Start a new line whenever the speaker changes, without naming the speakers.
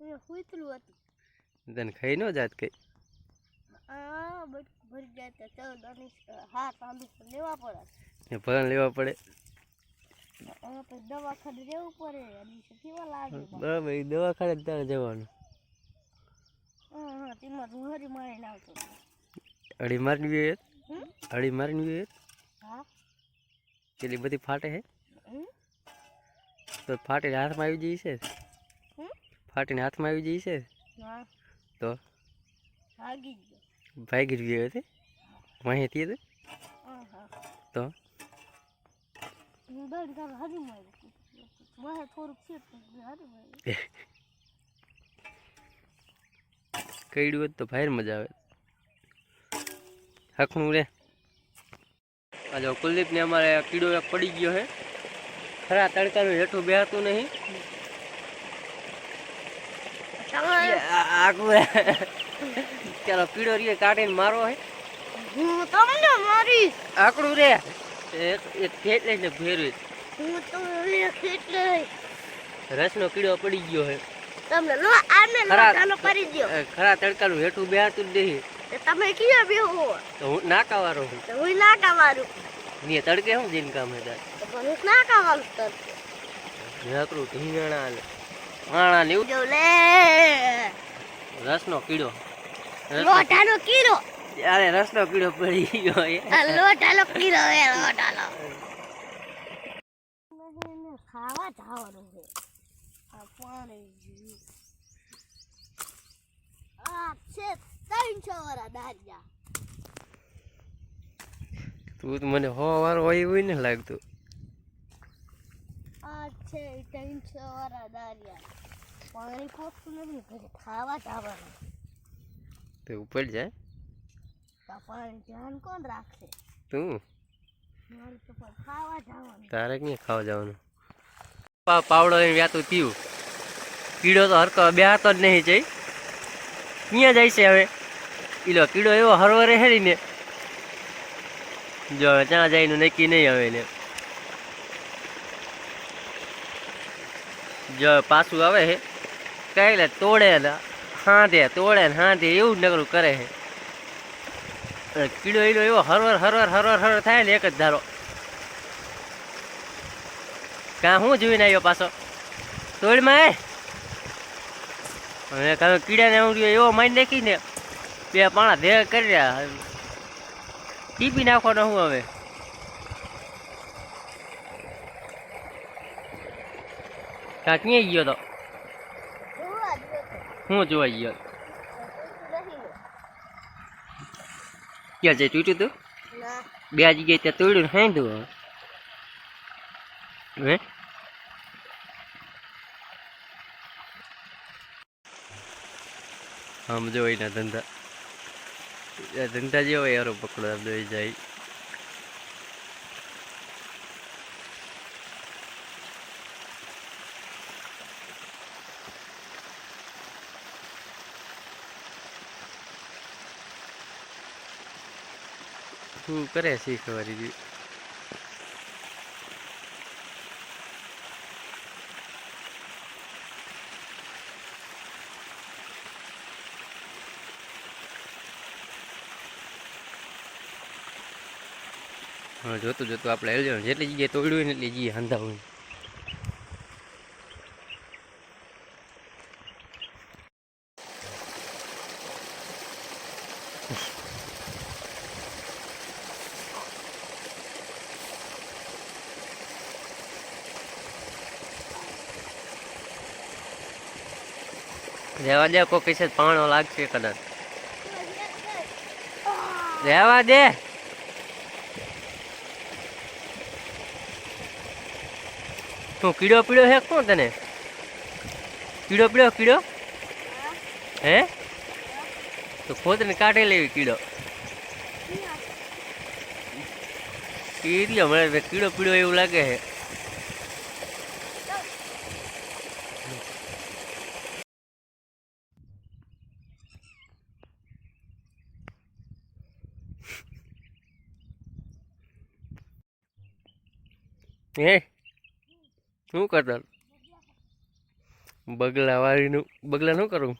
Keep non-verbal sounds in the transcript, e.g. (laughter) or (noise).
હુંતલું હતું.
તને ખાઈ ન જાત કઈ?
આ બટકું ભરી જાય તો અનીસ હાથ લેવા પડે.
એ ભરણ લેવા પડે?
દવાખાને રહેવું પડે કેવા લાગે
બરાબર એ દવાખાને તારે જવાનું.
હા હા તેમાં રૂહરી મારી આવતો.
અડી મારની જોઈએ અડી મારની જોઈએ
હા.
કેટલી બધી ફાટે હે? તો ફાટે હાથમાં આવી જઈ છે? ફાટીને હાથમાં આવી જઈ છે? તો?
ભાગી ગયો.
હતી માહિતી હતી? તો?
હું દોડ તાર હરી મારી મને થોડુંક છે પણ હરી મારી. (laughs)
કઈડું હોત તો ભાઈ મજા આવે. હકનું રે. આ જો કુલદીપને અમારે કીડો એક પડી ગયો છે ખરા તડકાનું હેઠું બેહતું નહીં. ચાલો. કીડો રીએ કાઢીને મારો હે.
હું તમને મારીશ.
આકડું રે. એક એક ખેત લઈને ફેરવી
હું તમને એટલે
રસનો કીડો પડી ગયો
તમને લો આને
ખરા તડકાનું હેઠું બેહતું જ નહીં.
તમે ક્યાં બેહો?
તો હું નાકાવાળો છું.
તો હું નાકા મારું
ને તડકે શું જઈને કામ હે તાર.
હું નાકા મારું તરફ
નકરું ઢીંગણા ને
જો લે.
રસનો કીડો.
લોટાનો કીરો
અરે રસનો કીડો પડી ગયો એ.
આ લોટાનો કીડો એ લોટાનો. ખાવા જવાનું છે. આ પાણી. આ છે ત્રણસો વાળા દારિયા
તું તો મને હો વાર હોય એવું ને લાગતું.
છે ત્રણસો વાળા દારિયા પાણી પોતું નથી ઘરે ખાવા જવાનું.
તો ઉપર જાય?
પાણી ધ્યાન કોણ રાખશે
તું?
મારું તો પણ ખાવા જવાનું.
તારે ક્યાં ખાવા જવાનું? પાવડો લઈને વ્યાતું પીવું કીડો તો હરકો બેહાતો જ નહીં જઈ. ક્યાં જાય છે હવે? ઈલો કીડો એવો હરવો રહે ને. જો ત્યાં જઈને નક્કી નહીં હવે ને જો પાછું આવે છે. કઈ લે તોડે ને હાંધે, તોડે ને હાંધે એવું જ નકરું કરે છે. કીડો ઈડો એવો હરવર હરવર હરવર હરવર થાય ને એક જ ધારો. કાં હું જોઈને આવ્યો પાછો? તોડમાં એ? હવે કાં કીડાને હું એવો મારી નાખીને બે પાણા ભેગા કરી રહ્યા. ટીપી નાખવાનો હું હવે? કાં ક્યાંય ગયો તો. હું જોવા ગયો. ક્યાં જાય તૂટ્યું તું બે જગ્યાએ ત્યાં તોડ્યું હે તું હે સમજો એના ધંધા ધંધા જેવો યારો પકડો સમજો જાય શું કરે છે ખબર જોતું જોતું આપણે જેટલી જગ્યાએ તોડ્યું ને એટલી જગ્યાએ હંધા રહેવા દે કોઈ કહેશે પાણો લાગશે કદાચ. રહેવા દે. તું કીડો પીડો હે કોણ તને? કીડો પીડો કીડો? હે? તો ખોદને કાઢે લેવી કીડો. કીડો મને કીડો પીડો એવું લાગે છે. હે? શું કરતા? બગલા વાળીનું બગલા શું કરું?